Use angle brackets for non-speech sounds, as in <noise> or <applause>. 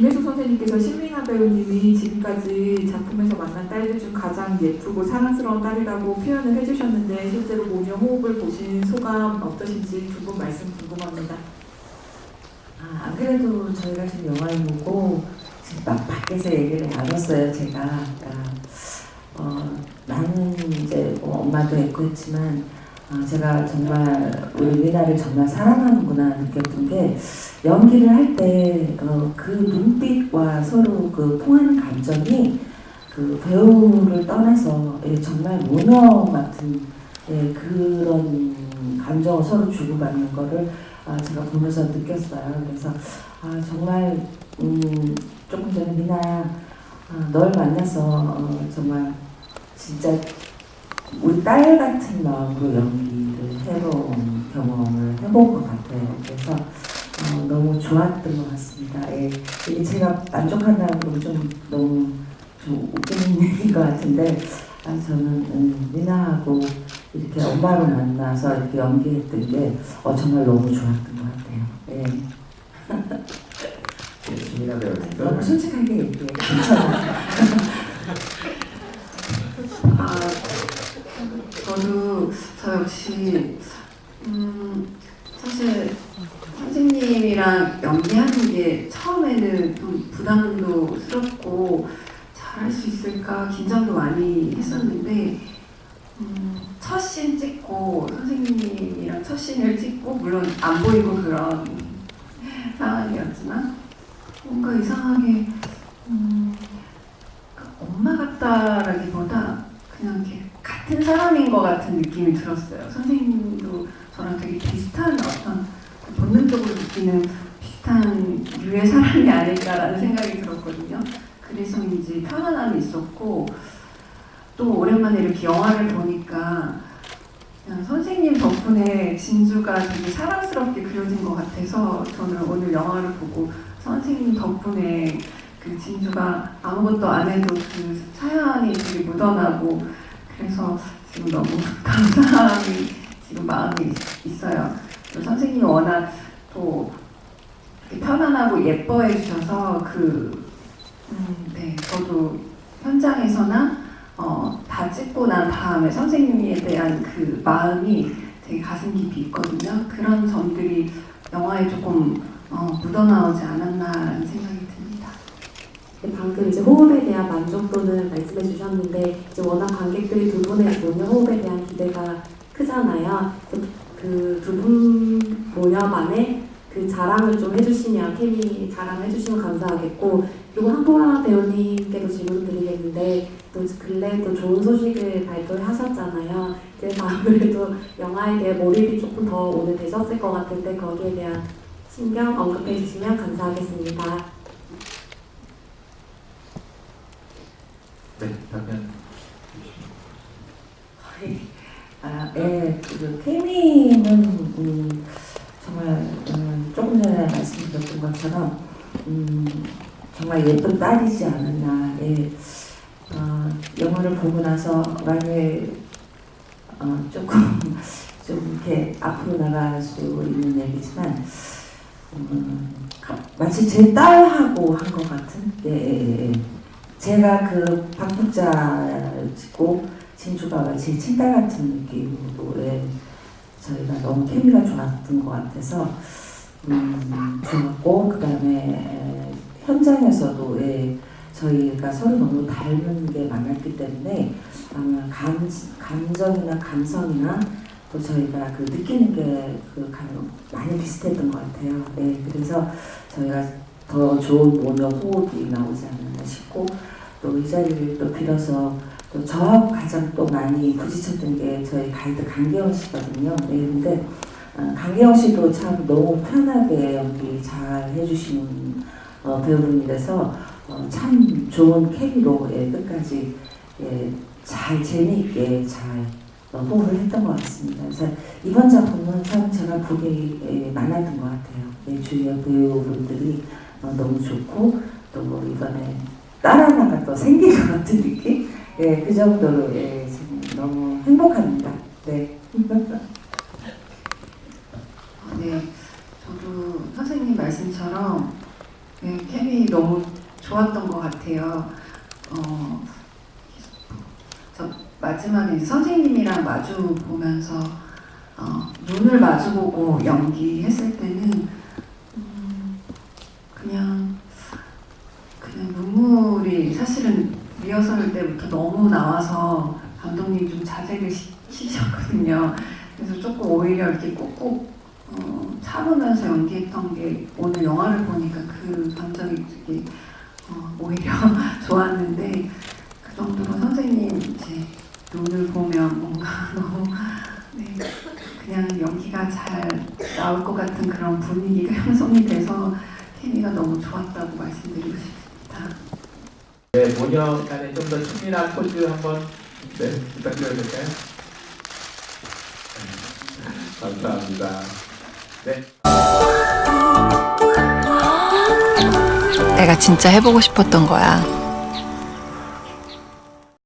김혜수 선생님께서 신민아 배우님이 지금까지 작품에서 만난 딸들 중 가장 예쁘고 사랑스러운 딸이라고 표현을 해주셨는데 실제로 모녀 호흡을 보신 소감 어떠신지 두 분 말씀 궁금합니다. 아, 안 그래도 저희가 지금 영화를 보고 지금 막 밖에서 얘기를 나눴어요, 제가. 그러니까, 어, 나는 이제 뭐 엄마도 했고 했지만, 어, 제가 정말 우리 미나를 정말 사랑하는구나 느꼈던 게, 연기를 할 때, 어, 그 눈빛과 서로 그 통하는 감정이 그 배우를 떠나서 예, 정말 모녀 같은 예, 그런 감정을 서로 주고받는 거를 아, 제가 보면서 느꼈어요. 그래서 아, 정말 음, 조금 전에 미나야 아, 널 만나서 어, 정말 진짜 우리 딸 같은 마음으로 연기를 해본 경험을 해본 것 같아요. 그래서 어, 너무 좋았던 것 같습니다. 예, 이게 제가 만족한다는 건 좀 너무 좀 웃기는 <laughs> 얘기인 것 같은데 아, 저는 음, 미나하고 이렇게 엄마로 만나서 이렇게 연기했던 게 어, 정말 너무 좋았던 것 같아요. 예. <laughs> 배우님. 너무 솔직하게 얘기해. 괜찮아. <laughs> 아, 저도 저 역시 음, 사실 선생님이랑 연기하는 게 처음에는 좀 부담도 스럽고 잘할 수 있을까 긴장도 많이 했었는데 음, 첫씬 찍고 선생님이랑 첫 씬을 찍고 물론 안 보이고 그런 상황이었지만 뭔가 이상하게 음, 엄마 같다라기보다 그냥 이렇게 같은 사람인 것 같은 느낌이 들었어요. 선생님도 저랑 되게 비슷한 어떤 본능적으로 느끼는 비슷한 류의 사람이 아닐까라는 생각이 들었거든요. 그래서인지 편안함이 있었고 또 오랜만에 이렇게 영화를 보니까 선생님 덕분에 진주가 되게 사랑스럽게 그려진 것 같아서 저는 오늘 영화를 보고 선생님 덕분에 그 진주가 아무것도 안 해도 그 사연이 되게 묻어나고 그래서 지금 너무 <laughs> 감사함이 지금 마음에 있- 있어요. 또 선생님이 워낙 또 편안하고 예뻐해 주셔서 그, 음, 네, 저도 현장에서나 어, 다 찍고 난 다음에 선생님에 대한 그 마음이 되게 가슴 깊이 있거든요. 그런 점들이 영화에 조금 어, 묻어나오지 않았나라는 생각이 방금 이제 호흡에 대한 만족도는 말씀해 주셨는데 이제 워낙 관객들이 두 분의 모녀 호흡에 대한 기대가 크잖아요. 그 두 분 모녀만의 그 자랑을 좀 해주시면 케미 자랑을 해주시면 감사하겠고 그리고 한보라 배우님께도 질문 드리겠는데 또 근래 또 좋은 소식을 발표하셨잖아요. 그래서 아무래도 영화에 대해 몰입이 조금 더 오늘 되셨을 것 같은데 거기에 대한 신경 언급해 주시면 감사하겠습니다. 아, 예, 그 케미는 음, 정말 음, 조금 전에 말씀드렸던 것처럼 음, 정말 예쁜 딸이지 않았나. 예, 어, 영화를 보고 나서 만일 어, 조금 <laughs> 좀 이렇게 앞으로 나갈 수 있는 얘기지만 음, 마치 제 딸하고 한 것 같은. 예, 예, 예. 제가 그 박북자를 찍고 진주가 제 친딸 같은 느낌으로 예, 저희가 너무 케미가 좋았던 것 같아서 음, 좋았고 그 다음에 현장에서도 예, 저희가 서로 너무 닮은 게 많았기 때문에 아마 감, 감정이나 감성이나 또 저희가 그 느끼는 게그 많이 비슷했던 것 같아요. 예, 그래서 저희가 더 좋은 모녀 호흡이 나오지 않았나 싶고 또 이 자리를 또 빌어서 또 저하고 가장 또 많이 부딪혔던 게 저희 가이드 강계원 씨거든요. 네, 근데 어, 강계원 씨도 참 너무 편하게 연기 잘 해주시는 어, 배우분이라서 어, 참 좋은 케미로 예, 끝까지 예, 잘 재미있게 잘 어, 호흡을 했던 것 같습니다. 그래서 이번 작품은 참 제가 보기 예, 많았던 것 같아요. 예, 주연 배우분들이 어, 너무 좋고 또 이번에 딸 하나가 또 생긴 것 같은 느낌? 예, 그 정도로 예, 지금 너무 행복합니다. 네. <laughs> 네, 저도 선생님 말씀처럼 네, 케미 너무 좋았던 것 같아요. 어, 저 마지막에 선생님이랑 마주 보면서 어, 눈을 마주보고 연기했을 때는 음, 그냥 그냥 눈물이 사실은 리허설 때부터 너무 나와서 감독님 좀 자제를 시, 시켰거든요. 그래서 조금 오히려 이렇게 꾹꾹 어, 참으면서 연기했던 게 오늘 영화를 보니까 그 감정이 되게 어, 오히려 <laughs> 좋았는데 그 정도로 선생님 이제 눈을 보면 뭔가 <laughs> 너무 네, 그냥 연기가 잘 나올 것 같은 그런 분위기가 형성이 돼서 케미가 너무 좋았다고 말씀드리고 싶습니다. 네, 모녀 간의 좀더 친밀한 포즈 한번 네, 부탁드려도 될까요? 네, 감사합니다. 네. 내가 진짜 해보고 싶었던 거야.